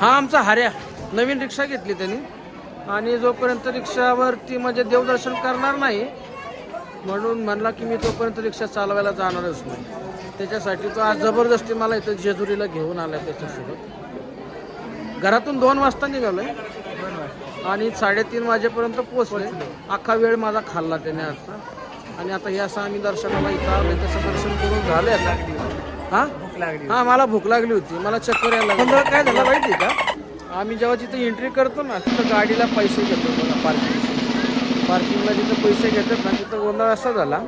हा आमचा हऱ्या. नवीन रिक्षा घेतली त्यांनी. आणि जोपर्यंत रिक्षावरती म्हणजे देवदर्शन करणार नाही म्हणून म्हणला की मी तोपर्यंत रिक्षा चालवायला जाणारच नाही. त्याच्यासाठी तो आज जबरदस्ती मला इथं जेजुरीला घेऊन आला त्याच्यासोबत. घरातून दोन वाजता निघालो आहे आणि साडेतीन वाजेपर्यंत पोहोचले अख्खा वेळ माझा खाल्ला त्याने आजचा आणि आता हे असं आम्ही दर्शनाला इथं आलो त्याचं दर्शन करून झालं आता. हा? भूक लागली हा मला भूक लागली होती. मला चक्कर यायला लागली. काय झालं माहिती का? आम्ही जेव्हा तिथे एंट्री करतो ना तिथं गाडीला पैसे घेतो बघा पार्किंग पार्किंगला जिथं पैसे घेतात ना तिथं गोंधळ असा झाला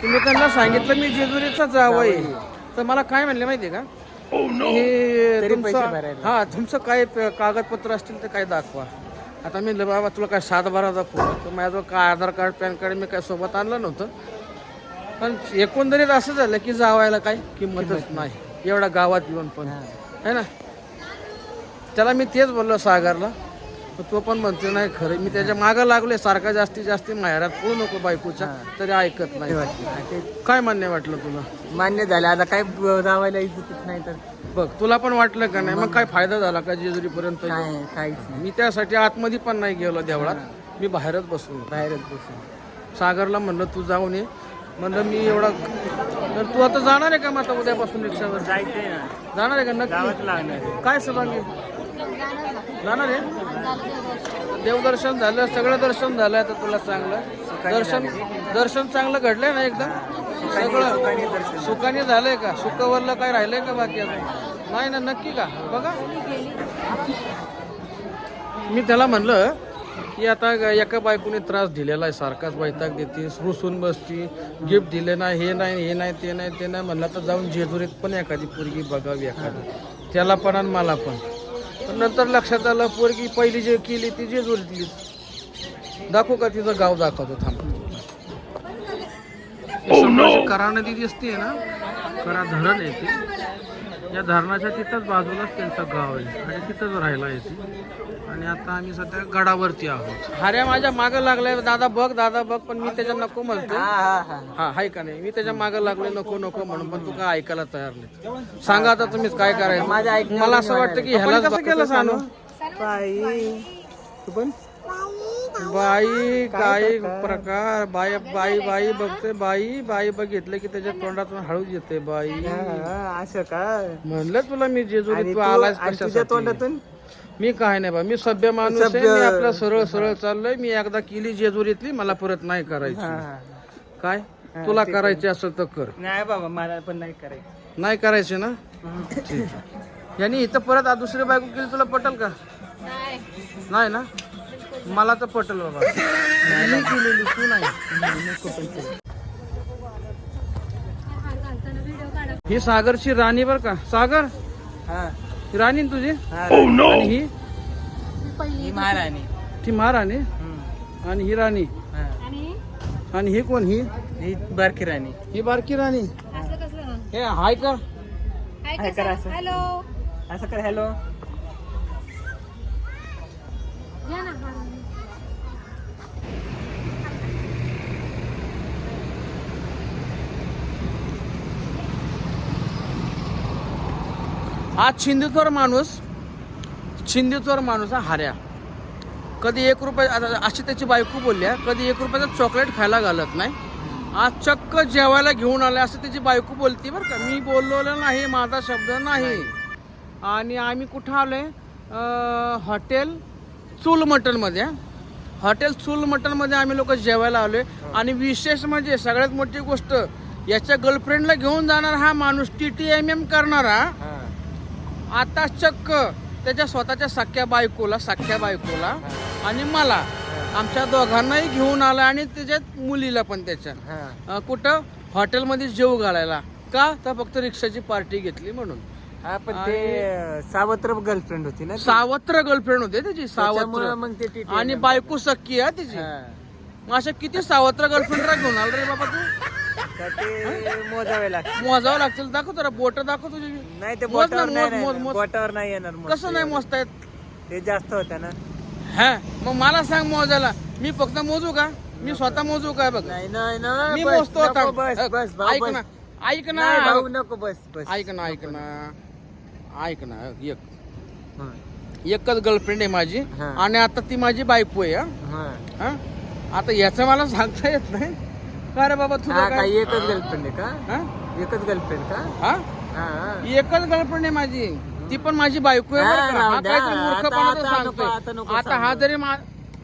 की मी त्यांना सांगितलं मी जेजुरीचा जावं आहे. तर मला काय म्हणले माहिती आहे का हे पैसे तुमचं. हा तुमचं काय कागदपत्र असतील ते काय दाखवा. आता मी बाबा तुला काय सात बारा दाखवू? तर माझ्याजवळ काय आधार कार्ड पॅन कार्ड मी काय सोबत आणलं नव्हतं. पण एकंदरीत असं झालं की जावायला काय किंमतच नाही. एवढ्या गावात येऊन पण. है. ना? त्याला मी तेच बोललो सागरला. तो पण म्हणतो नाही खरं मी त्याच्या मागं लागलोय सारखा जास्तीत जास्त माहेरात. पळू नको बायकोच्या. तरी ऐकत नाही. काय मान्य वाटलं तुला? मान्य झालं. आता काय जावायला इज्जतच नाही तर. बघ तुला पण वाटलं का नाही? मग काय फायदा झाला का जेजुरी पर्यंत काय काहीच मी त्यासाठी आतमध्ये पण नाही गेलो देवळात. मी बाहेरच बसलो बाहेरच बसून सागरला म्हणलं तू जाऊन ये. म्हणलं मी एवढा तर तू आता जाणार आहे का मग आता उद्यापासून रिक्षावर? जायचंय ना. जाणार आहे का नक्की? लागणार काय सभांगी जाणार आहे? देवदर्शन झालं सगळं दर्शन झालं आता तुला चांगलं दर्शन दर्शन चांगलं घडलंय ना एकदम सगळं सुखाने झालंय का? सुखवरलं काय राहिलंय का बाकी अजून? नाही ना नक्की का? बघा. मी त्याला म्हणलं की आता एका बायकोने त्रास दिलेला आहे सारखाच वैताग देते रुसून बसती गिफ्ट दिले नाही हे नाही हे नाही ते नाही ते नाही म्हणलं तर जाऊन जेजुरीत पण एखादी पोरगी बघावी एखादी. त्याला पण आणि मला पण. पण नंतर लक्षात आलं पोरगी पहिली जे केली ती जेजुरीतली दाखवू का तिचं गाव दाखवतो थांब. करा नदी दिसते ना? करा धरण येते या धरणाच्या तिथंच बाजूलाच त्यांचं गाव आहे. आणि तिथंच राहायला येते. आणि आता आम्ही सध्या गडावरती आहोत. हार्या माझ्या मागं लागलाय. दादा बघ दादा बघ पण मी त्याच्या नको म्हणतो. हा हा हा. हा हाय का नाही? मी त्याच्या मागं लागले नको नको म्हणून पण तू काय ऐकायला तयार नाही. सांगा आता तुम्हीच काय करायचं. माझ्या मला असं वाटतं की ह्याला कसं केलं सांगू. बाई. तू पण? बाई काय प्रकार? बाई बाई बाई बघते बाई बाई बघितलं की त्याच्या तोंडातून हळूच येते बाई. हा, असं का? म्हणलं तुला मी जेजुरी आणि तू तू- आलास आणि तुझ्या कशासाठी? तोंडातून? मी काय नाही बा मी सभ्य माणूस आहे सभ्य- मी आपलं सरळ सरळ चाललोय. मी एकदा केली जेजुरीतली मला परत नाही हा, करायची. हा. काय? तुला करायची असेल तर कर. नाही बाबा मला पण नाही करायचं. नाही करायचे ना? ठीक आहे. यांनी इथं परत आ- दुसरी बायको केली तुला पटल का? नाही ना? मला तर पटल बाबा. मी केलेली तू नाही. ही सागरची राणी बर का. सागर हा. ही राणी ना तुझी? हा. आणि ही? ही महाराणी. ती महाराणी. आणि ही राणी? हा. आणि ही कोण? ही? ही बारकी राणी. ही बारकी राणी? हे. हाय का? काय करा असं. हॅलो. असं कर हॅलो. आज छिंदीचोर माणूस छिंदीचोर माणूस हा हार्या कधी एक रुपया अशी त्याची बायको बोलल्या कधी एक रुपयाचं चॉकलेट खायला घालत नाही. आज चक्क जेवायला घेऊन आले असं त्याची बायको बोलती बरं का. मी बोललेलं नाही माझा शब्द नाही. आणि आम्ही कुठं आलोय? आहे हॉटेल चूल मटनमध्ये हॉटेल चूल मटनमध्ये आम्ही लोक जेवायला आलोय. आणि विशेष म्हणजे सगळ्यात मोठी गोष्ट याच्या गर्लफ्रेंडला घेऊन जाणार हा माणूस टी टी एम एम करणारा आता चक्क. त्याच्या स्वतःच्या सख्या बायकोला सख्या बायकोला आणि मला. आमच्या दोघांनाही घेऊन आला आणि त्याच्यात मुलीला पण त्याच्या. अं, कुठं? हॉटेलमध्ये जेव घालायला. का? तर फक्त रिक्षाची पार्टी घेतली म्हणून. हा पण ते सावत्र गर्लफ्रेंड होती ना ती. सावत्र गर्लफ्रेंड होते त्याची त्याच्यामुळं सावत्र. मग ते TTM आणि बायको सख्खी आहे त्याची. हा. मग अशा किती सावत्र गर्लफ्रेंडला घेऊन आला रे बाबा तू? तर ते मोजावे लागते मोजावं लागतील. दाखव जरा बोट दाखव तुझी. नाही ते मोज ना, बोटावर नाही मोज, येणार. मोज. बोटावर नाही येणार कसं नाही. मोजता येत ते जास्त होत्या ना. हा मग मला सांग मोजायला. मी फक्त मोजू का? मी स्वतः मोजू काय बघ? नाही नाही नाही. मी बस, मोजतो आता. बस बस भाऊ, ऐक बस. ना ऐक नाही, भाऊ ना नको बस बस. ऐक ना ऐक ना. ऐक ना एक. हा. एकच गर्लफ्रेंड आहे माझी हा. आणि आता ती माझी बायको आहे हा. हा. हा? आता याचं मला सांगता येत नाही. का रे बाबा तुझं हा, काय काय? एकच गर्लफ्रेंड आहे का? हा? एकच गर्लफ्रेंड का? हा. एकच गर्लफ्रेंड आहे माझी ती पण माझी बायको आहे बरं का? हा, हा राहू द्या. काहीतरी आता- मूर्खपणाचं आता नको- आता सांगतोय आता हा सांगू. जरी मा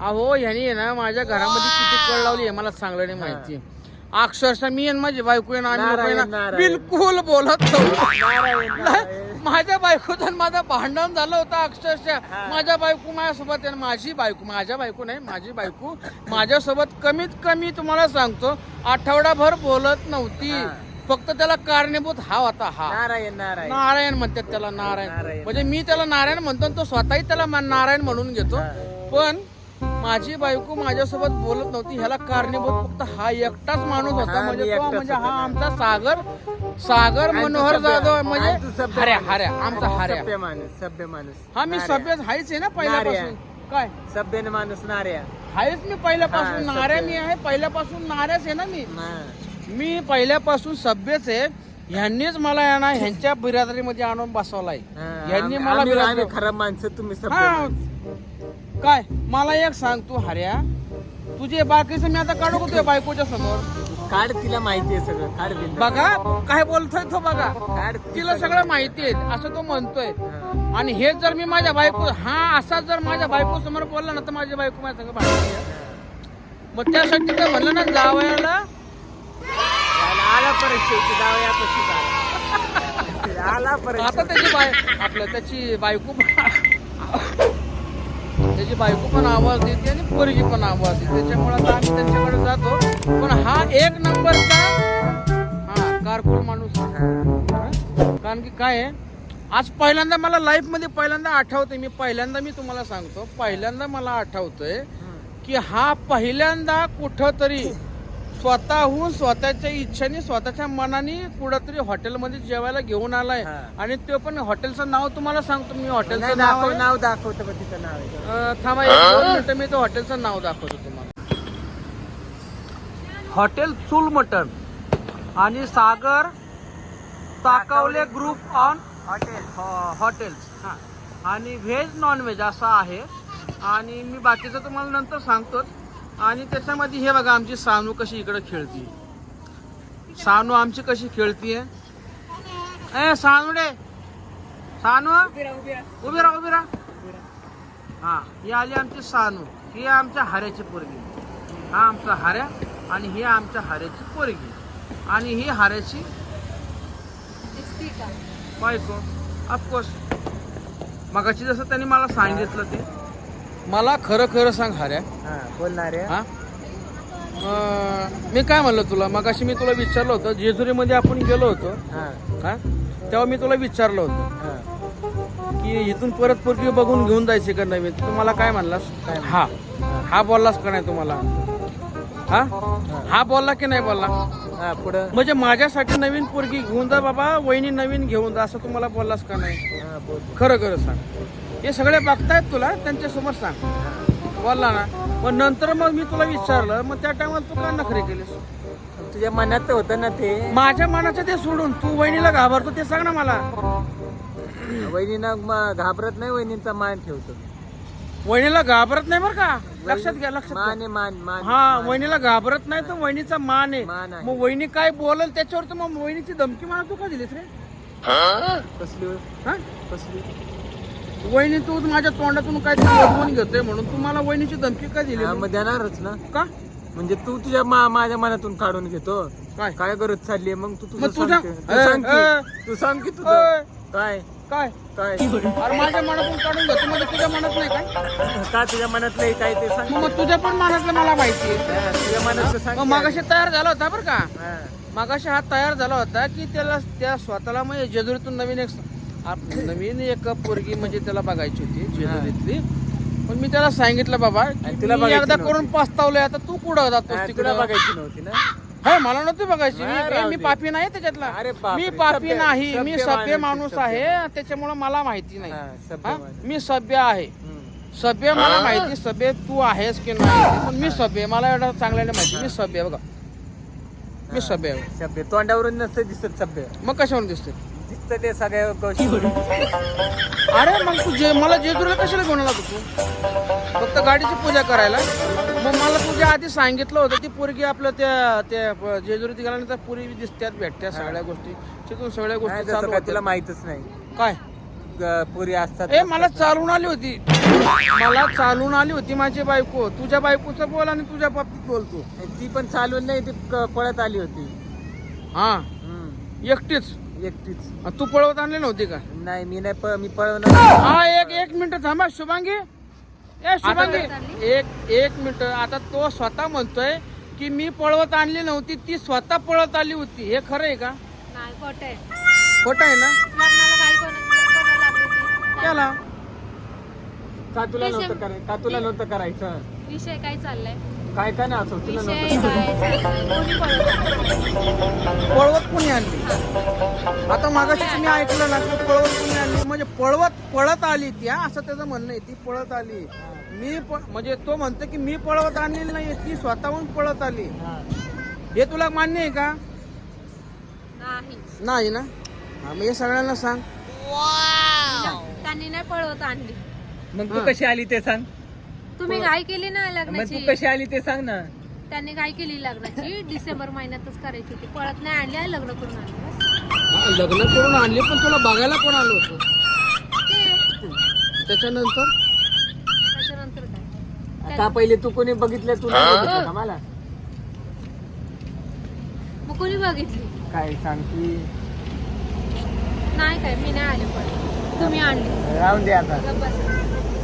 अहो ह्यानी आहे ना माझ्या घरामध्ये किती कळ लावली आहे मला चांगलं नाही माहिती अक्षरशः मी आणि माझी बायको आहे ना आम्ही लोकं आहे नारायण, ना नारायण. बिलकुल बोलत नव्हतो नारायण, नारायण. माझ्या बायकोचं आणि माझं भांडण झालं होतं अक्षरशः. माझ्या बायको माझ्यासोबत आहे माझी बायको माझ्या बायको नाही माझी बायको माझ्यासोबत कमीत कमी तुम्हाला सांगतो आठवडाभर बोलत नव्हती. फक्त त्याला कारणीभूत हा होता हा. नारायण नारायण. नारायण म्हणतात त्याला नारायण. नारायण. म्हणजे मी त्याला नारायण म्हणतो आणि तो स्वतःही त्याला मा- नारायण म्हणून घेतो. पण माझी बायको माझ्यासोबत बोलत नव्हती. ह्याला कारणीभूत फक्त हा एकटाच माणूस होता. म्हणजे मी तो एकटाच म्हणजे होतो. हा. आमचा सागर सागर आणि तू मनोहर सभ्य- जाधव आणि तू म्हणजे सभ्य हऱ्या माणूस. हऱ्या आमचा आणि हऱ्या. सभ्य माणूस सभ्य माणूस. हा मी नाऱ्या. सभ्यच आहेच आहे ना पहिल्यापासून. काय? सभ्य माणूस नार्या आहेच मी पहिल्यापासून. हा, नाऱ्या सभ्य. मी आहे. पहिल्यापासून नाऱ्याच आहे ना मी. मी पहिल्यापासून सभ्यच आहे. ह्यांनीच मला आहे ना ह्यांच्या बिरादरीमध्ये आणून बसवलाय. हा, ह्यांनी मला बिरादरी खराब माणसं तुम्ही हा. काय? मला एक सांग तू हऱ्या. तुझे बाकीचं मी आता काढू का तुझ्या बायकोच्या समोर? काढ तिला माहिती आहे सगळं. काढ बिंदास. बघा काय बोलतोय तो बघा. काढ तिला सगळं. माहिती आहे असं तो म्हणतोय. हा. आणि हे जर मी माझ्या बायको हा असा जर माझ्या बायको समोर बोलला ना तर माझी बायको माझ्या संग भांडते मग त्यासाठी म्हणलं ना जावयाला आला आला परत शेवटी जाऊया पशी आला परत आता त्याची बाय आपलं त्याची बायको पण त्याची बायको पण आवाज देते आणि पोरगी पण आवाज देते. त्याच्यामुळे आता आम्ही त्यांच्याकडे जातो. पण हा एक नंबरचा हा कारकुल माणूस? कारण की काय आहे? आज पहिल्यांदा मला लाईफमध्ये पहिल्यांदा आठवतंय. मी पहिल्यांदा मी तुम्हाला सांगतो. पहिल्यांदा मला आठवतंय की हा पहिल्यांदा कुठंतरी स्वतःहून स्वतःच्या इच्छेने स्वतःच्या मनाने कुठंतरी हॉटेलमध्ये जेवायला घेऊन आलाय. हा. आणि ते पण हॉटेलचं नाव तुम्हाला सांगतो मी हॉटेलचं नाव आहे. नाव दाखवतं बघ तिचं नाव आहे. अं, थांबा एक दोन मिनिटं मी तो हॉटेलचं नाव दाखवतो तुम्हाला. हॉटेल चूल मटण आणि Sagar Takawale group on hotel. Hotels हां. आणि व्हेज नॉन व्हेज असं आहे. आणि मी बाकीचं तुम्हाला नंतर सांगतोच. आणि त्याच्यामध्ये हे बघा आमची सानू कशी इकडे खेळती. सानू आमची कशी खेळतीये ए सानूडे सानू? उभी राहा उभी राहा. हा ही आली आमची सानू. ही आमच्या हाऱ्याची पोरगी. हा आमचा हाऱ्या आणि ही आमच्या हाऱ्याची पोरगी. आणि ही हाऱ्याची बायको. ऑफकोर्स मगाशी जसं त्यांनी मला सांगितलं ते. मला खरं खरं सांग हाऱ्या. हा बोलणार हा? अं, मी काय म्हणलं तुला? मगाशी मी तुला विचारलं होतं जेजुरीमध्ये आपण गेलो होतो. हा. हा? तेव्हा मी तुला विचारलं होतं हा. की इथून परत पोरगी बघून घेऊन जायची का नवीन? तू मला काय म्हणलास? काय? हा. हा बोललास का नाही तुम्हाला? हा. हा बोलला की नाही बोलला? हा पुढं? म्हणजे माझ्यासाठी नवीन पोरगी घेऊन जा बाबा वहिनी नवीन घेऊन जा असं तुम्हाला बोललास का नाही? हा बोल. खरं खरं सांग. हे सगळे बघतायत तुला त्यांच्यासमोर सांग. बोलला ना. मग नंतर मग मी तुला विचारलं मग त्या टायमाला तू का नखरे केलीस? तुझ्या मनात होतं ना ते. माझ्या मनाचं ते सोडून तू वहिनीला घाबरतो ते सांग ना मला. वहिनीनं म- घाबरत नाही वहिनींचा मान ठेवतो. वहिनीला घाबरत नाही बरं का? लक्षात घ्या लक्षात. मान आहे मान मान हा मान. वहिनीला घाबरत नाही तर वहिनीचा मान आहे. मान आहे. मग वहिनी काय बोलल त्याच्यावर तर मग वहिनीची धमकी मला तू का दिलीस रे? कसली? हा? कसली? वहिनी तू माझ्या तोंडातून काय बोलवून घेतोय म्हणून? तू मला वहिनीची धमकी का दिली हा मग देणारच ना. का? म्हणजे तू तुझ्या मा- माझ्या मनातून काढून घेतो. काय? काय गरज चालली मग तू तुझं मग तुझ्या- सांग की. तू ए, सांग ए. की तू सांग की ए. तुझं काय? काय? काय? अरे माझ्या मनातून काढून घेतो. म्हणजे तुझ्या मनात नाही काय? का तुझ्या मनात नाही काय ते सांग. मग तुझ्या पण मनातलं मला माहिती आहे. हा, तुझ्या मनातलं सांग मग. मागाशी तयार झाला होता बरं का? हा. मागाशी हा तयार झाला होता की त्याला त्या स्वतःला म्हणजे जेजुरीतून नवीन एक आप- नवीन एक पोरगी म्हणजे त्याला बघायची होती जेजुरीतली पण मी त्याला सांगितलं बाबा तुला एकदा. करून पास्तावलंय आता तू कुठं जातोस हा, तिकडे? तुला बघायची नव्हती ना? हे मला नव्हती बघायची. हा, मी-. पापी नाही त्याच्यातला. मी पापी नाही. मी सभ्य माणूस आहे, त्याच्यामुळे मला माहिती नाही. मी सभ्य आहे. सभ्य मला माहिती सभ्य तू आहेस की नाही? पण मी सभ्य आहे. मला एवढं चांगल्याने माहिती. मी सभ्य बघा. मी. सभ्य सभ्य. तोंडावरून नसतं दिसत सभ्य. मग कशावर दिसते असतं ते सगळ्या गोष्टी. अरे मग तू जे मला जेजुरीला कशाला घेऊन आला होता तू? फक्त गाडीची पूजा करायला? मग मला तुझ्या आधी सांगितलं होतं ती पोरगी आपलं त्या त्या जेजुरीत गेल्यानंतर पुरी दिसत्यात भेटत्या सगळ्या गोष्टी. तिथून सगळ्या गोष्टी चालू तुला. माहितच नाही. काय? ग- पुरी असतात ए मला चालून आली होती. मला चालून आली होती माझी बायको. तुझ्या बायकोचं बोल आणि तुझ्या बाबतीत बोलतो ती पण चालून नाही ती क- पळत आली होती. हा. हम्म. एकटीच. एकटीच. तू पळवत आणली नव्हती का? नाही मी नाही प- मी पळवणार हा एक एक मिनिट थांबा शुभांगी. ए शुभांगी. एक एक मिनिट. आता तो स्वतः म्हणतोय की मी पळवत आणली नव्हती ती स्वतः पळत आली होती. हे खरं आहे का? नाही खोटं आहे. खोटं आहे ना? लग्नाला गाडी कोण कोणाला लागली होती? त्याला का तुला नव्हतं करायचं का तुला नव्हतं करायचं. विषय काय चाललाय? काय काय नाही असं तुला विषय नव्हतं. काय? चाललाय कोणी पळवत? कोणी आणली? आता मागाशी मी ऐकलं ना की पळवत कोणी आणली? म्हणजे पळवत पळत आली ती हा, असं त्याचं म्हणणं आहे ती पळत आली. मी प- म्हणजे तो म्हणतो की मी करायला आणलेली नाही ती स्वतःहून पळत आली. हा. हे तुला मान्य आहे का? नाही. नाही ना? हा, मग हे सगळ्यांना सांग. त्यांनी नाही पळवत आणली. मग तू हा. कशी आली ते सांग. तुम्ही घाई केली ना मग तू लग्नाची? कशी आली ते सांग ना. त्यांनी घाई केली लग्नाची. डिसेंबर महिन्यातच करायची होती. पळत नाही आणली आणि लग्न करून आणली. हा, लग्न करून आणली पण तुला बघायला कोण आलं होतं? ते. त्याच्यानंतर? त्याच्यानंतर काय? आता पहिले तू कोणी बघितलं तू नाही बघितलं का मला? मग कोणी बघितली? काय सांग की? नाही काय मी नाही आले पण. तुम्ही आणली. राहून दे आता. गप्प बसा.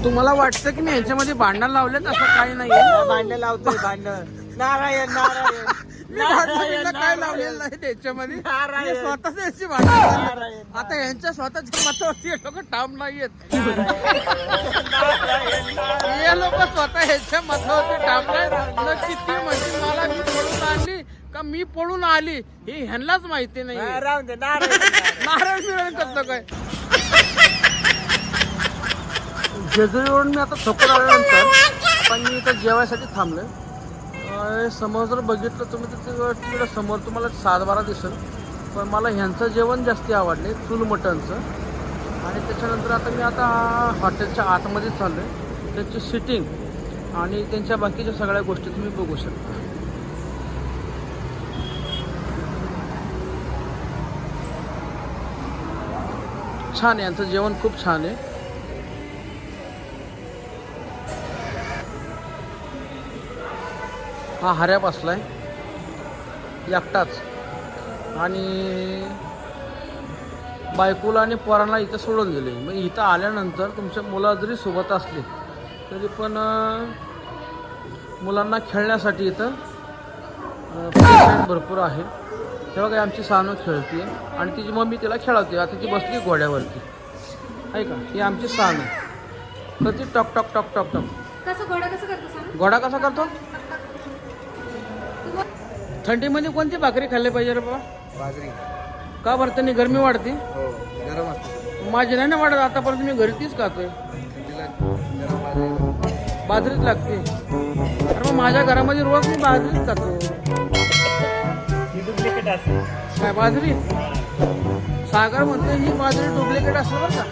तुम्हाला वाटतं की मी यांच्यामध्ये भांडण लावलेत? असं काही नाहीये. या भांडण लावतोय भांडण. नारायण नारायण. काय लावलेलं नाही त्याच्यामध्ये? नारायण. स्वतःच यांची भांडण. आता यांच्या स्वतःच्या मतावरती लोक ठाम नाहीयेत. हे लोक स्वतः ह्याच्या मतावरती ठाम नाही नक्की ती म्हणते मला मी पळून आणली का मी पळून आली हे ह्यांनाच माहिती नाही नारायण नारायण. बिरायण कसलं काय? जेजुरीवरून मी आता थकून आल्यानंतर पण मी इथं जेवायसाठी थांबलं समोर जर बघितलं तुम्ही तर तिकडं समोर तुम्हाला सातबारा दिसेल. पण मला ह्यांचं जेवण जास्ती आवडले चूल मटणचं आणि त्याच्यानंतर आता मी आता हॉटेलच्या आतमध्ये चाललो आहे त्यांची सिटिंग आणि त्यांच्या बाकीच्या सगळ्या गोष्टी तुम्ही बघू शकता. छान आहे यांचं जेवण खूप छान आहे. हा हऱ्या बसलाय. एकटाच. आणि बायकोला आणि पोरांना इथं सोडून दिले मग इथं आल्यानंतर तुमच्या मुलं जरी सोबत असली तरी पण मुलांना खेळण्यासाठी इथं भरपूर आहे. तेव्हा काही आमची सानू खेळते आणि तिची मम्मी तिला खेळवते. आता ती बसली घोड्यावरती. आहे का? ही आमची सानू. तर ती टॉक टॉक टॉक टॉक घोडा कसं करतो घोडा कसा करतो? थंडीमध्ये कोणती भाकरी खाल्ली पाहिजे रे बाबा? बाजरी का बरं? त्यांनी गरमी वाढते? हो गरम असते. माझी नाही ना वाढत आतापर्यंत मी घरी तीच खातोय. बाजरीच लागते. अरे मग माझ्या घरामध्ये रोज मी बाजरीच खातो ही डुप्लिकेट असते काय बाजरी? सागर म्हणतो ही बाजरी डुप्लिकेट असेल बरं का.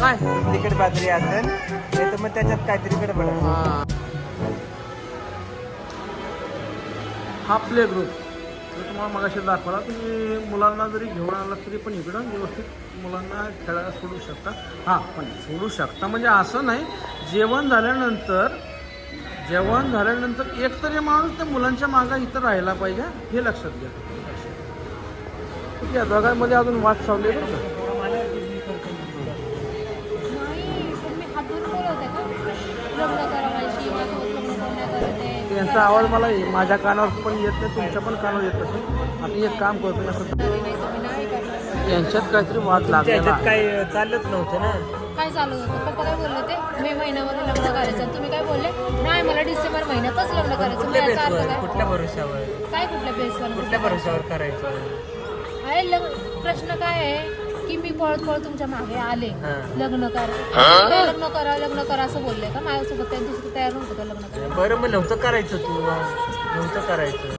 काय? डुप्लिकेट बाजरी असेल. नाही तर मग त्याच्यात काहीतरी गडबड आहे. हा. हा प्ले ग्रुप मी तुम्हाला मगाशी दाखवला तुम्ही मुलांना जरी घेऊन आलात तरी पण इकडं व्यवस्थित मुलांना खेळायला सोडू शकता. हां पण सोडू शकता म्हणजे असं नाही जेवण झाल्यानंतर जेवण झाल्यानंतर एक तरी माणूस त्या मुलांच्या मागं इथं राहायला पाहिजे हे लक्षात घ्या. ठीक आहे. दोघांमध्ये अजून वाद चालले बरं त्यांचा आवाज मला माझ्या कानावर पण येत नाही तुमच्या पण कानावर येत असेल. आता एक काम करतो असं यांच्यात काहीतरी वाद आहे. काही चाललंच नव्हतं ना? काय चालू होतं? पप्पा काय बोलले ते मे महिन्यामध्ये लग्न करायचं. आणि तुम्ही काय बोलले? नाही मला डिसेंबर महिन्यातच लग्न करायचं. याचा अर्थ बेसवर काय? कुठल्या भरोशावर काय कुठल्या बेसवर? कुठल्या भरोशावर करायचं? आहे लग्न प्रश्न काय आहे? की मी पळत पळत तुमच्या मागे आले. लग्न करा. लग्न करा लग्न करा असं बोलले का? माझ्यासोबत त्या दुसरं तयार नव्हतं का लग्न करायला? बरं मग नव्हतं करायचं तू नव्हतं करायचं.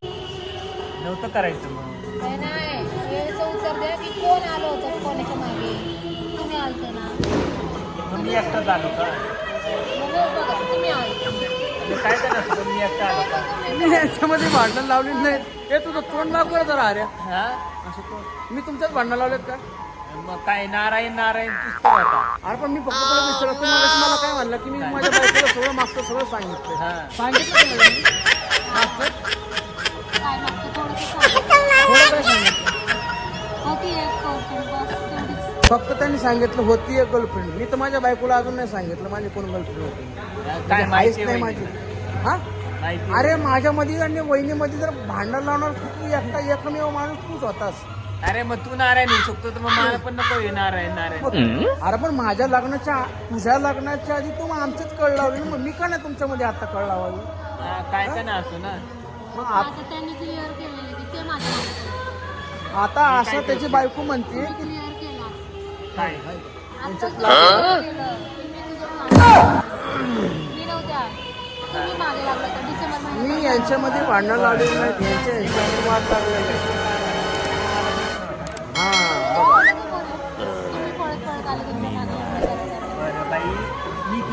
नव्हतं करायचं मग. काय नाही. याचं उत्तर द्या की कोण आलं होतं कोणी आलते ना? मग मी एकटाच आलो का? मग हो बघा तुम्ही आले. मी काय करणार? मी एकटा आलो का? मी याच्यामध्ये भांडण नाहीत. हे तुझं तोंड कर जरा अरे. हा? असं मी तुमच्याच भांडण लावलेत का? मग काय नारायण नारायण होता अरे पण मी फक्त तुला विचारलं तू मला मला काय म्हणलं की मी माझ्या बायकोला सगळं मागचं सगळं सांगितलं हा. सांगितलं का नाही? मी? मागचं? काय मागचं? थोडंसं सांगा. थोडं काय सांगितलं? होती एक गर्लफ्रेंड बस तेवढीच. फक्त त्यांनी सांगितलं होती एक गर्लफ्रेंड मी तर माझ्या बायकोला अजून नाही सांगितलं माझी कोण गर्लफ्रेंड होती. काय म्हणजे माहिती नाही? माझी. हा? अरे माझ्यामध्ये आणि वहिनीमध्ये जर भांडण लावणार तू एकटा एकमेव माणूस तूच होतास. अरे मग तू नारायण होऊ शकतो तर मग मला पण नको हे नारायण नारायण. अरे पण माझ्या लग्नाच्या तुझ्या लग्नाच्या आधी तू मग आमचीच कळ लावली ना. मग मी का नाही तुमच्यामध्ये आता कळ लावावी? हा, काय का ना असो ना. मग आ- आता त्यांनी क्लिअर केलेली ती ते माझ्या मागे आता असं त्याची बायको म्हणते की क्लिअर केला. काय? आत्ताच clear केलं. तुम्ही तुझ्या मागे- मी नव्हत्या तुम्ही मागे लागला तर डिसेंबर मी महिन्यात यांच्यामध्ये भांडण लावलेली नाहीत यांच्या यांच्यामध्ये वाद लागलेले हा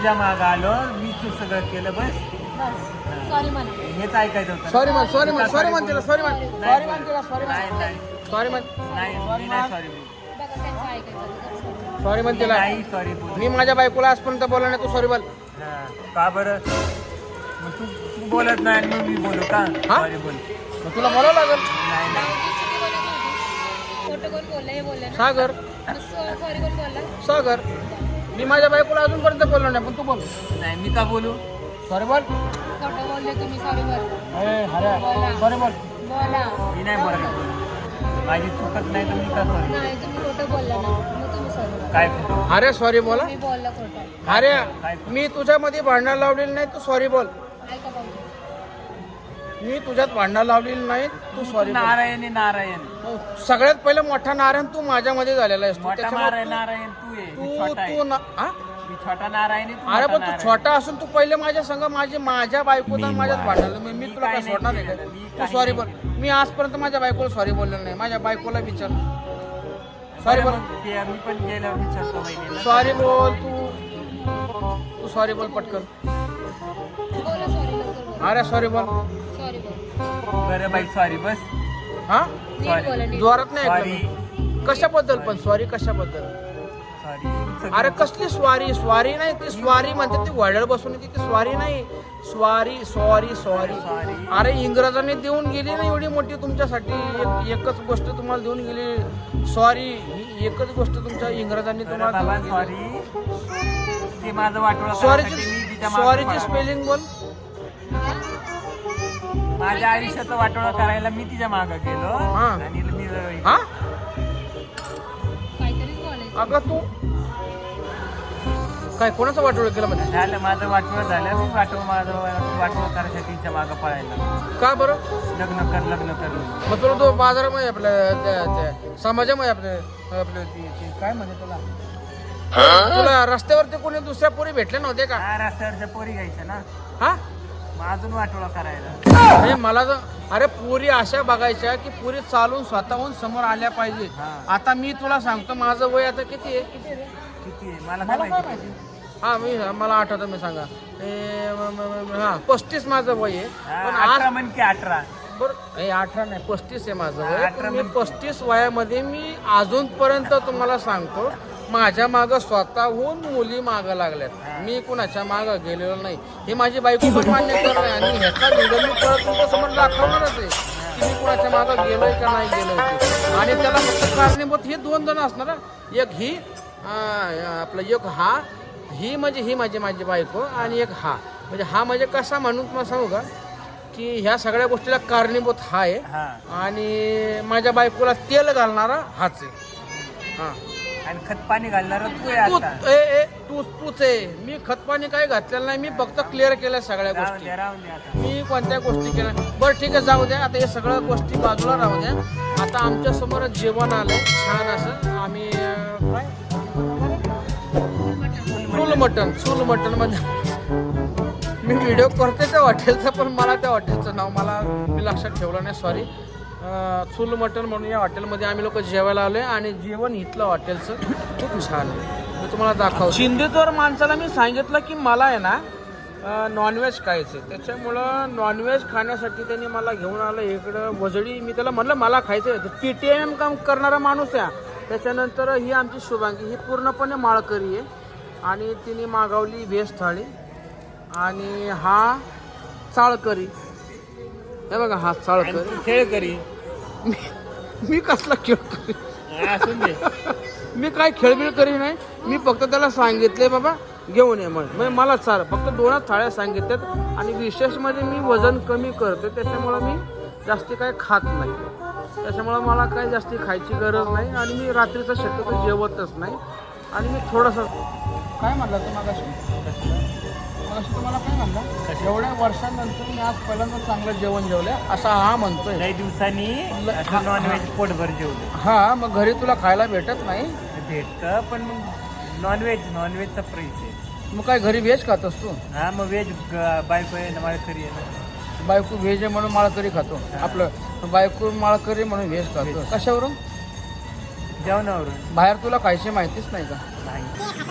तुझ्या मागं आलो मी तू सगळं केलं बस. बस. सॉरी म्हणा. हेच ऐकायचं होतं. सॉरी म्हण सॉरी म्हण सॉरी म्हण तिला सॉरी म्हण. सॉरी म्हण तिला सॉरी नाही म्हण. नाही सॉरी म्हण. नाही मी नाही सॉरी बोल बघा त्यांचं ऐकायचं. सॉरी म्हण तिला. नाही सॉरी बोल मी माझ्या बायकोला आजपर्यंत बोलला नाही तू सॉरी बोल. हा, का बरं? मग तू तू बोलत नाही आणि मग मी बोलू का? हा? सॉरी बोल. मग तुला बोलावं लागेल. नाही नाही. मी चुकी बोलत नव्हती. खोटं कोण बोललं हे बोलले ना. सागर. सॉरी कोण बोलला? सागर. मी माझ्या बायकोला अजूनपर्यंत बोललो नाही पण तू बोल. नाही मी का बोलू? सॉरी बोल. खोटं बोलले तुम्ही सॉरी बोल. ए हऱ्या सॉरी बोल. बोला. मी नाही बोलत. माझी चुकत नाही तर मी का सॉरी नाही तुम्ही खोटं बोलला ना. मग तुम्ही सॉरी बोला काय खोटं? अरे सॉरी बोला. मी बोलला खोटं. अरे मी तुझ्यामध्ये भांडण लावलेली नाही तू सॉरी बोल. ऐका मी तुझ्यात भांडण लावलेली नाही तू सॉरी नारायण आहे नारायण सगळ्यात पहिलं मोठा नारायण तू माझ्यामध्ये झालेला आहेस. तू मोठा त्याच्यामुळे नारायण नारायण तू आहे. मी तू छोटा आहे. तू ना हा? मी छोटा नारायण आहे तू अरे मोठा पण तू नारायण. छोटा असून तू पहिले माझ्या संग माझी माझ्या बायकोचा माझ्यात भांडण मी मी मी तुला काय काय नाही सोडणार आहे मी तू काही सॉरी बोल. मी आजपर्यंत माझ्या बायकोला सॉरी बोललेलं नाही. माझ्या बायकोला विचार. सॉरी बोल. मग ते मी पण गेल्यावर विचारतो बहिणीला. सॉरी बोल तू. तू सॉरी बोल पटकन. अरे सॉरी बोल. सॉरी बोल. बरं बाई सॉरी बस. हा? नीट Sorry. बोला नीट जोरात नाही सॉरी ऐकलं. मी. कशाबद्दल पण सॉरी कशाबद्दल? सॉरी अरे कसली स्वारी स्वारी नाही ती स्वारी म्हणते ती वडळ बसून येते ती स्वारी नाही. स्वारी सॉरी सॉरी. अरे इंग्रजांनी देऊन गेली ना एवढी मोठी तुमच्यासाठी. एक- एकच गोष्ट तुम्हाला देऊन गेली. सॉरी ही एकच गोष्ट तुमच्या इंग्रजांनी तुम्हाला बाबा देऊन सॉरी ते माझं वाटोळं सॉरीची करायसाठी मी तिच्या मागं सॉरीची पळालो. स्पेलिंग बोल. माझ्या आयुष्याचं वाटोळं करायला मी तिच्या मागं गेलो. हा. आणि मी हा? काहीतरीच बोलायचं. अगं तू काय कोणाचं वाटोळ केलं म्हणजे झालं माझं वाटोळं झालं. मी वाटोळं माझं वाटोळं करायसाठी तिच्या मागं पळायला का बरं? लग्न कर लग्न कर. मग तुला तो बाजारामध्ये आपल्या त्या- त्या समाजामध्ये आपले आपले ती- ती काय म्हणते तुला? तुला रस्त्यावरती कोणी दुसऱ्या पोरी भेटले नव्हते का? हा रस्त्यावरच्या पोरी घ्यायच्या ना. हा? मग अजून वाटोळं करायला. अरे मला तर अरे पुरी अशा बघायच्या की पुरी चालून स्वतःहून समोर आल्या पाहिजे. हा. आता मी तुला सांगतो माझं वय आता किती आहे? किती आहे? रे? किती आहे? मला काय माहिती हा मी मला आठवतं मी सांगा. ए, म- म- म- हा पस्तीस माझं वय आहे. हा, पण अठरा आज म्हण की अठरा. बरं हे अठरा नाही पस्तीस आहे माझं वय. अठरा पण मी म्हणजे- पस्तीस वयामध्ये मी अजूनपर्यंत तुम्हाला सांगतो माझ्या मागं स्वतःहून मुली मागं लागल्यात. मी कुणाच्या मागं गेलेलो नाही. हे माझी बायको पण मान्य करत नाही आणि ह्याचा व्हिडिओ मी परत तुमच्यासमोर दाखवणारच आहे की मी कुणाच्या मागं गेलोय का नाही गेलोय. आणि त्याला फक्त कारणीभूत हे दोन जण असणार. एक ही आपलं एक हा ही म्हणजे ही माझी माझी बायको आणि एक हा. म्हणजे हा म्हणजे कसा म्हणून तुम्हाला सांगू का? की ह्या सगळ्या गोष्टीला कारणीभूत हा आहे. आणि माझ्या बायकोला तेल घालणारा हाच आहे. हा. आणि खत पाणी घालणार तू आहे तू आता. ए ए तू तूच आहे. मी खतपाणी काही घातलेलं नाही. मी फक्त क्लिअर केल्या सगळ्या राहून गोष्टी. द्या राहून द्या आता. मी कोणत्या गोष्टी केल्या बरं ठीक आहे जाऊ द्या. आता हे सगळ्या गोष्टी बाजूला राहू द्या. आता आमच्यासमोर जेवण आलंय. छान असं. आम्ही अं, काय चूल मटन चूल मटनमध्ये मी व्हिडिओ करते त्या हॉटेलचं पण मला त्या हॉटेलचं नाव मला मी लक्षात ठेवलं नाही. सॉरी चूल मटण म्हणून या हॉटेलमध्ये आम्ही लोक जेवायला आलोय आणि जेवण इथलं हॉटेलचं खूप छान आहे. मी तुम्हाला दाखव शिंदेतवर माणसाला मी सांगितलं की मला आहे ना नॉनव्हेज खायचं त्याच्यामुळं नॉनव्हेज खाण्यासाठी त्यांनी मला घेऊन आलं इकडं वजडी. मी त्याला म्हटलं मला खायचं आहे टी टी एम काम करणारा माणूस आहे त्याच्यानंतर ही आमची शुभांगी ही पूर्णपणे माळकरी आहे. आणि तिने मागवली व्हेज थाळी. आणि हा चाळकरी. हे बघा हा चाळकरी खेळ करी. मी मी कसला खेळ करी? असून दे. मी काय खेळबिळ करी नाही? मी फक्त त्याला सांगितले बाबा घेऊन ये मग म्हणजे मला चाल. फक्त दोनच थाळ्या सांगितल्यात आणि विशेष म्हणजे मी वजन कमी करतो त्याच्यामुळं मी जास्ती काय खात नाही. त्याच्यामुळं मला काय जास्ती खायची गरज नाही आणि मी रात्रीचं शक्यतो जेवतच नाही. आणि मी थोडंसं काय म्हणलं तू मगाशी तुम्हाला काय म्हणलं? एवढ्या वर्षांनंतर मी आज पहिल्यांदा चांगलं जेवण जेवलं असा हा म्हणतोय. लई दिवसांनी असं नॉनव्हेज पोटभर जेवलं. हा मग घरी तुला खायला भेटत नाही? भेटतं पण मग नॉनव्हेज नॉनव्हेजचा प्राईस आहे. मग काय घरी व्हेज खातोस तू? हा मग व्हेज बायको आहे ना माळकरी आहे ना. बायको व्हेज आहे म्हणून माळकरी खातो. आपलं बायको माळकरी म्हणून व्हेज खातो. कशावरून? जेवणावरून. बाहेर तुला खायची माहितीच नाही का? नाही.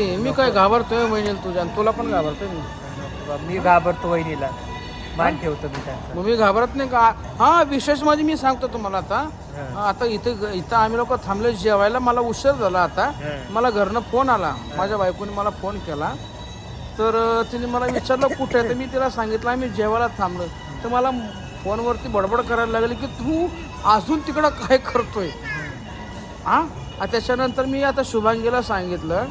का मी काय घाबरतोय महिन्याला तुझ्या आणि तुला पण घाबरतोय मी. मी घाबरतो वहिनीला. मान ठेवतो मी त्यांचा. मग मी घाबरत नाही का? हा विशेष म्हणजे मी सांगतो तुम्हाला आता. हा. आता इथं इथं आम्ही लोक थांबले जेवायला मला उशीर झाला आता. हा. मला घरनं फोन आला. माझ्या बायकोने मला फोन केला. तर अं, तिने मला विचारलं कुठे आहे? तर मी तिला सांगितलं आम्ही जेवायला थांबलो. तर मला फोनवरती बडबड करायला लागली की तू अजून तिकडं काय करतोय? हा. त्याच्यानंतर मी आता शुभांगीला सांगितलं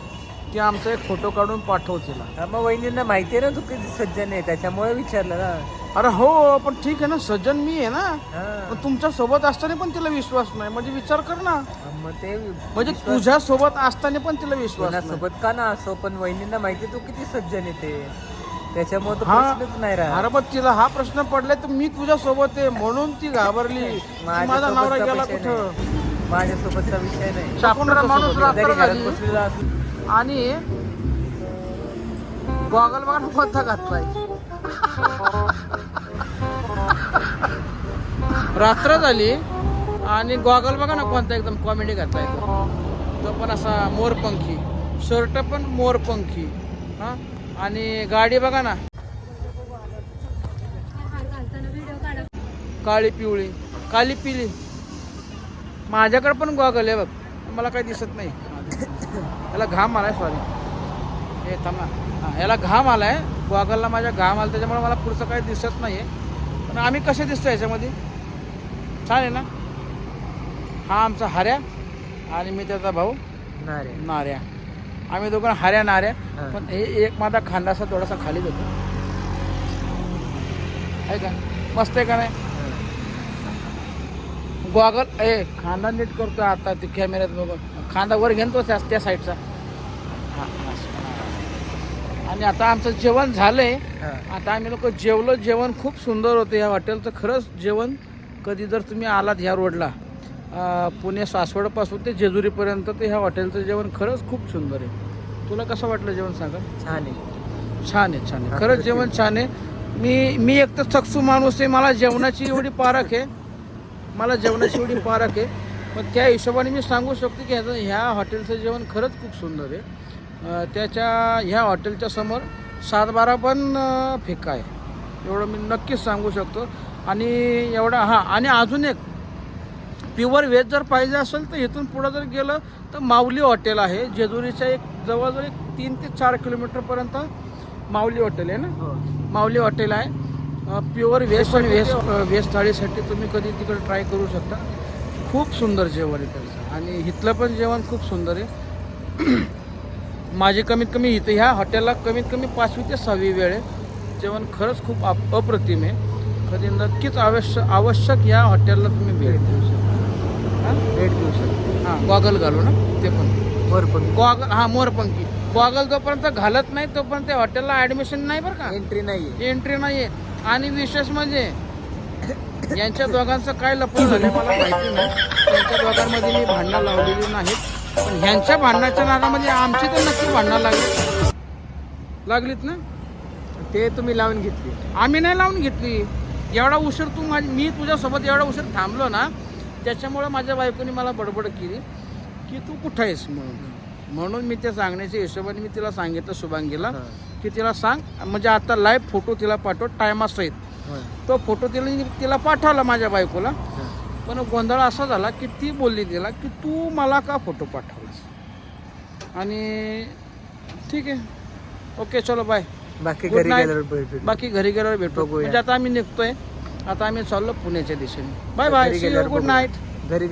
की आमचा एक फोटो काढून पाठव तिला हा, मग वहिनींना माहिती आहे ना तू किती सज्जन आहे त्याच्यामुळे विचारलं ना. अरे हो पण ठीक आहे ना सज्जन मी आहे ना. हा. पण तुमच्यासोबत असताना पण तिला विश्वास नाही म्हणजे विचार कर ना. मग ते म्हणजे तुझ्या सोबत असताना पण तिला विश्वास नाही. सोबत का ना असो पण वहिनींना माहिती आहे तू किती सज्जन आहे ते. त्याच्यामुळे तो हा. प्रश्नच नाही राहत. अरे पण तिला हा प्रश्न पडलाय तर मी तुझ्या सोबत आहे म्हणून ती घाबरली. की माझा नवरा गेला विषय कुठं? नाही. माझ्यासोबतचा विषय नाही. माणूस जरी रात्र घरात झाली. बसलेला असलो आणि गॉगल बघा कोणता घातलाय. रात्र झाली आणि गॉगल बघा ना कोणता एकदम कॉमेडी घातलाय तो. तो पण असा मोरपंखी. शर्ट पण मोरपंखी. हा? आणि गाडी बघा ना. काळी पिवळी. काळी पिली. माझ्याकडे पण गॉगल आहे बघ. मला काही दिसत नाही. याला घाम आलाय सॉरी हे थांबा हां याला घाम आलाय. गॉगलला माझ्या घाम आला त्याच्यामुळे मला पुढचं काही दिसत नाही आहे पण आम्ही कसे दिसतो याच्यामध्ये? छान आहे ना? हा आमचा हऱ्या आणि मी त्याचा भाऊ रे. नाऱ्या. आम्ही दोघं हऱ्या नाऱ्या. पण हे एक माझा खांदा असा थोडासा खाली होतो. आहे का? मस्त आहे का नाही? गॉगल ए खांदा नीट करतो आता ते कॅमेऱ्यात बघून. खांदा वर घेऊन तो त्या त्या साईडचा. हा. आणि आता आमचं जेवण झालंय. आता आम्ही लोक जेवलो. जेवण खूप सुंदर होतं या हॉटेलचं. खरंच जेवण कधी जर तुम्ही आलात ह्या रोडला पुणे सासवडपासून ते जेजुरीपर्यंत ते ह्या हॉटेलचं जेवण खरंच खूप सुंदर आहे. तुला कसं वाटलं जेवण सांगा? छान आहे. छान आहे छान आहे. खरंच जेवण छान आहे. मी मी एक तर चकसू माणूस आहे. मला जेवणाची एवढी पारख आहे. मला जेवणाची एवढी पारख आहे. पण त्या हिशोबाने मी सांगू शकतो की ह्याचं ह्या हॉटेलचं जेवण खरंच खूप सुंदर आहे. त्याच्या ह्या हॉटेलच्या समोर सातबारा पण अं, फिक्का आहे. एवढं मी नक्कीच सांगू शकतो. आणि एवढा हां आणि अजून एक प्युअर व्हेज जर पाहिजे असेल तर इथून पुढं जर गेलं तर माऊली हॉटेल आहे. जेजुरीच्या एक जवळजवळ एक तीन ते चार किलोमीटरपर्यंत माऊली हॉटेल आहे ना? हो. माऊली हॉटेल आहे. प्युअर व्हेज आणि व्हेज व्हेज थाळीसाठी तुम्ही कधी तिकडे ट्राय करू शकता. खूप सुंदर जेवण आहे त्याचं. आणि इथलं पण जेवण खूप सुंदर आहे. माझी कमीत कमी इथं ह्या हॉटेलला कमीत कमी पाचवी ते सहावी वेळ आहे. जेवण खरंच खूप अप अप्रतिम आहे. कधी नक्कीच आवश्यक आवश्यक या हॉटेलला तुम्ही भेट देऊ शकता. हां? भेट देऊ शकतो. हां गॉगल घालू ना ते पण. वर पण गॉगल हां मोरपंखी. गॉगल जोपर्यंत घालत नाही तोपर्यंत त्या हॉटेलला ॲडमिशन नाही बरं का. एंट्री नाहीये. एंट्री नाही आहे आणि विशेष म्हणजे यांच्या दोघांचं काय लपड झालं मला माहिती नाही. त्यांच्या दोघांमध्ये मी भांडणं लावलेली नाहीत. पण ह्यांच्या भांडणाच्या नादामध्ये आमची तर नक्की भांडणं लागली. लागलीत ना? ते तुम्ही लावून घेतली. आम्ही नाही लावून घेतली. एवढा उशीर तू माझी मी तुझ्यासोबत एवढा उशीर थांबलो ना त्याच्यामुळे माझ्या बायकोनी मला बडबड केली की तू कुठं आहेस म्हणून म्हणून मी त्या सांगण्याच्या हिशोबाने मी तिला सांगितलं शुभांगीला. की तिला सांग म्हणजे आता लाईव्ह फोटो तिला पाठव टायमासहित. तो फोटो तिला तिला पाठवला माझ्या बायकोला. पण गोंधळ असा झाला की ती बोलली तिला की तू मला का फोटो पाठवलास? आणि ठीक आहे. ओके चलो बाय बाकी घरी. गेल्यावर बाकी घरी गेल्यावर भेटू. बघूया. म्हणजे आता आम्ही निघतोय. आता आम्ही चाललो पुण्याच्या दिशेने. Bye bye good. नाईट घरी